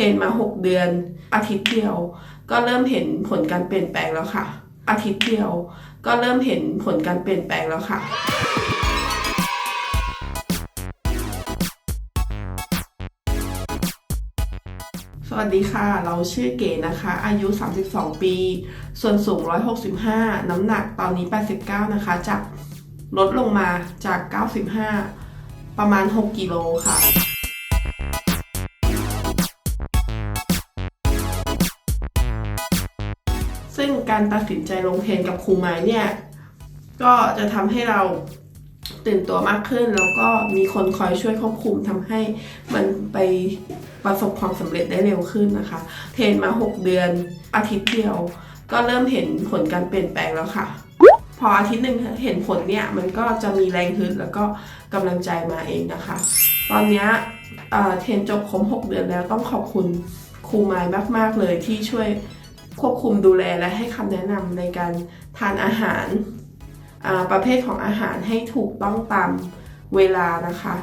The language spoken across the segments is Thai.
รนมา 6 เดือน อาทิตย์เดียว ก็เริ่มเห็นผลการเปลี่ยนแปลงแล้วค่ะ อาทิตย์เดียว ก็เริ่มเห็นผลการเปลี่ยนแปลงแล้วค่ะสวัสดีค่ะ เราชื่อเก๋นะคะ อายุ 32 ปี ส่วนสูง 165 น้ำหนักตอนนี้ 89 นะคะ จากลดลงมาจาก 95 ประมาณ 6 กิโลค่ะ ซึ่งการตัดสินใจลงเทรนกับครูไม้เนี่ย ก็จะทำให้เราตื่นตัวมากขึ้น แล้วก็มีคนคอยช่วยควบคุมทำให้มันไปประสบความสำเร็จได้เร็วขึ้นนะคะ เทรนมา 6 เดือนอาทิตย์เดียว ก็เริ่มเห็นผลการเปลี่ยนแปลงแล้วค่ะ พออาทิตย์หนึ่งเห็นผลเนี่ย มันก็จะมีแรงฮึดแล้วก็กำลังใจมาเองนะคะ ตอนนี้เอ่อเทรนจบครบ6 เดือนแล้วต้องขอบคุณครูไม้มาก ๆ เลยที่ช่วย ควบคุมดูแลและให้คำแนะนำในการทานอาหารประเภทของอาหารให้ถูกต้องตามเวลานะคะ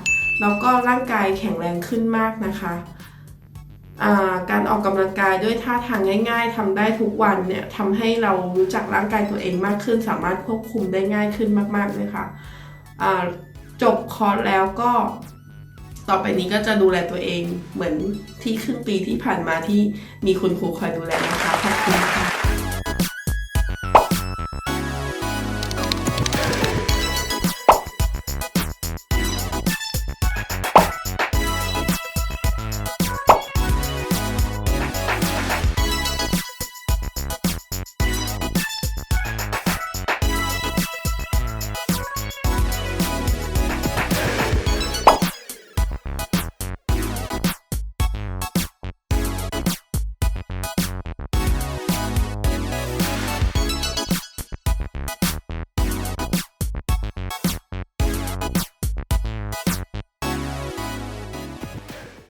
แล้วก็ร่างกายแข็งแรงขึ้นมากนะคะาการออกกำลังกายด้วยท่าทางง่าย ๆทำได้ทุกวันเนี่ยทำให้เรารู้จักร่างกายตัวเองมากขึ้น สามารถควบคุมได้ง่ายขึ้นมากๆเลยค่ะจบคอร์สแล้วก็ ต่อไปนี้ก็จะดูแลตัวเองเหมือนที่ครึ่งปีที่ผ่านมาที่มีคุณครูคอยดูแล นะ